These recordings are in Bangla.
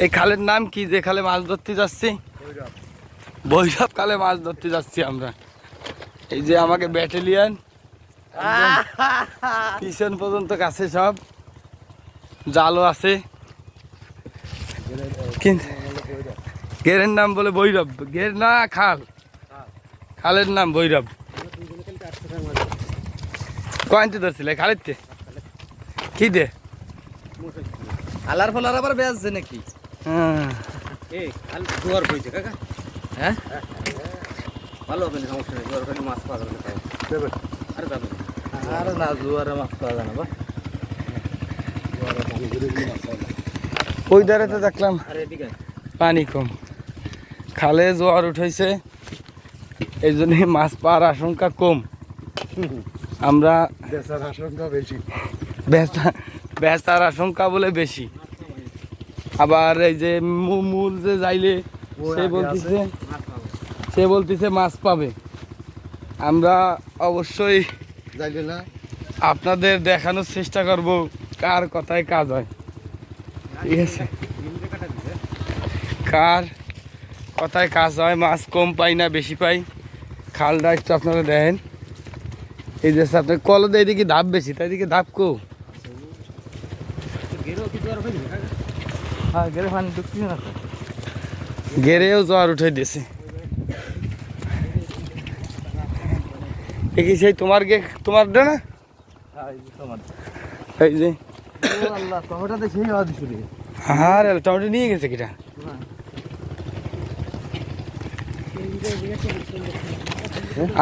এই খালের নাম কি? যে খালে মাছ ধরতে যাচ্ছি। বৈরব খালে মাছ ধরতে যাচ্ছি আমরা। এই যে আমাকে ব্যাটালিয়ান পিছন পর্যন্ত কাছে সব জালও আছে। গেরের নাম বলে বৈরব গের না, খাল। খালের নাম বৈরব কয়েনতে ধরছিলে? খালেরতে? কি দে? আলার ফলার আবার বেচছে নাকি? জোয়ার হয়েছে কাকা। হ্যাঁ? ভালো হবে না সমস্যা নেই জোয়ার মাছ পাওয়া যাবে না তাই। যাবে না। না জোয়ারে মাছ পাওয়া না ওই দেখলাম আরে পানি কম। খালে জোয়ার উঠেছে এই জন্য মাছ পাওয়ার আশঙ্কা কম। আমরা বেচার আশঙ্কা বেশি। বেচা বেচার আশঙ্কা বলে বেশি। আবার এই যে মূল যে যাইলে সে বলতেছে সে বলতেছে মাছ পাবে। আমরা অবশ্যই না? আপনাদের দেখানোর চেষ্টা করব কার কথায় কাজ হয়। ঠিক আছে। কার কথায় কাজ হয় মাছ কম পাই না বেশি পাই। খালটা একটু আপনারা দেখেন। এই যে আপনার কলদে এদিকে ধাপ বেশি তাই এদিকে ধাপ কো। গেরেও জ্বর উঠে দিয়েছে। কি সেই তোমার গে তোমার না? এই যে হ্যাঁ রে টমেটো নিয়ে গেছে কিটা?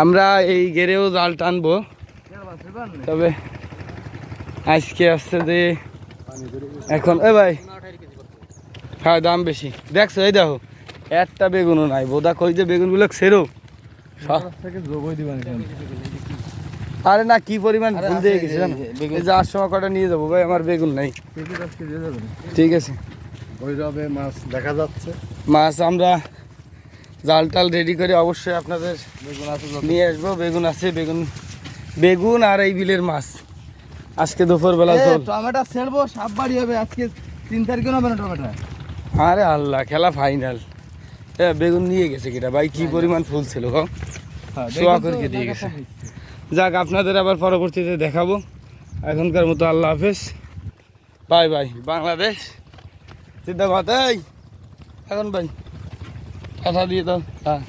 আমরা এই গেরেও জাল টানবো। তবে আজকে আসছে যে এখন এ ভাই। হ্যাঁ দাম বেশি। দেখছ এই দেখো একটা বেগুনও নাই। বোদা কই যে বেগুনগুলো সেরো আরে না কি পরিমাণ ভুল দিয়ে গেছে জানো? যাওয়ার সময় কটা নিয়ে যাব ভাই আমার বেগুন নাই। ঠিক আছে। ওই রবে মাছ দেখা যাচ্ছে। মাছ আমরা জাল টাল রেডি করে অবশ্যই আপনাদের বেগুন আছে নিয়ে আসব। বেগুন আছে বেগুন বেগুন আর এই বিলের মাছ। আজকে দুপুরবেলা টমেটো ছেড়বো সাপ বাড়ি হবে। আজকে তিন তারিখে হবে না টমেটো? আরে আল্লাহ খেলা ফাইনাল হ্যাঁ বেগুন নিয়ে গেছে কিটা ভাই কি পরিমাণ ফুল ছিল শোয়া করে দিয়ে গেছে। যাক আপনাদের আবার পরবর্তীতে দেখাবো। এখনকার মতো আল্লাহ হাফেজ। Bye bye Bangladesh. চিন্তা কথাই এই। এখন ভাই কথা দিয়ে দাও। হ্যাঁ।